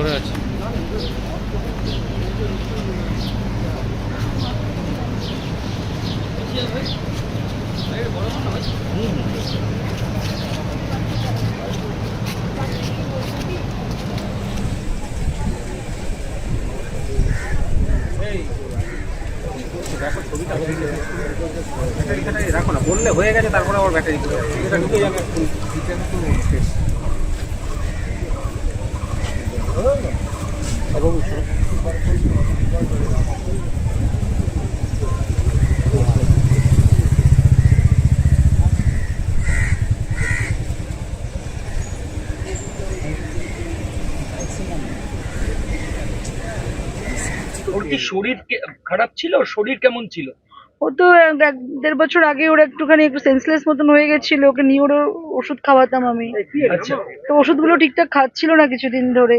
ধরে আছে রাখো না বললে হয়ে গেছে তারপরে আবার ব্যাটারি এটা ঢুকে যাবে ওর কি শরীর খারাপ ছিল? শরীর কেমন ছিল? ও তো এক দেড় বছর আগে ওর একটুখানি একটু সেন্সলেস মতন হয়ে গেছিল। ওকে নিয়ে ওর ওষুধ খাওয়াতাম আমি। আচ্ছা। তো ওষুধগুলো ঠিকঠাক খাচ্ছিল না কিছুদিন ধরে।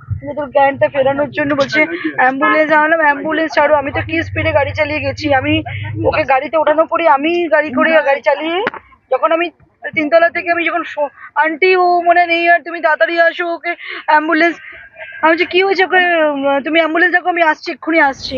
তোর জ্ঞানটা ফেরানোর জন্য বলছে, অ্যাম্বুলেন্স আনলাম অ্যাম্বুলেন্স ছাড়ো। আমি তো কি স্পিডে গাড়ি চালিয়ে গেছি? আমি ওকে গাড়িতে ওঠানো পরে আমি গাড়ি করে গাড়ি চালিয়ে যখন আমি তিনতলা থেকে আমি যখন আন্টি, ও মনে নেই আর তুমি তাড়াতাড়ি আসো ওকে, অ্যাম্বুলেন্স। আমি বলছি, কি হয়েছে ওকে? তুমি অ্যাম্বুলেন্স দেখো, আমি আসছি, এক্ষুনি আসছি।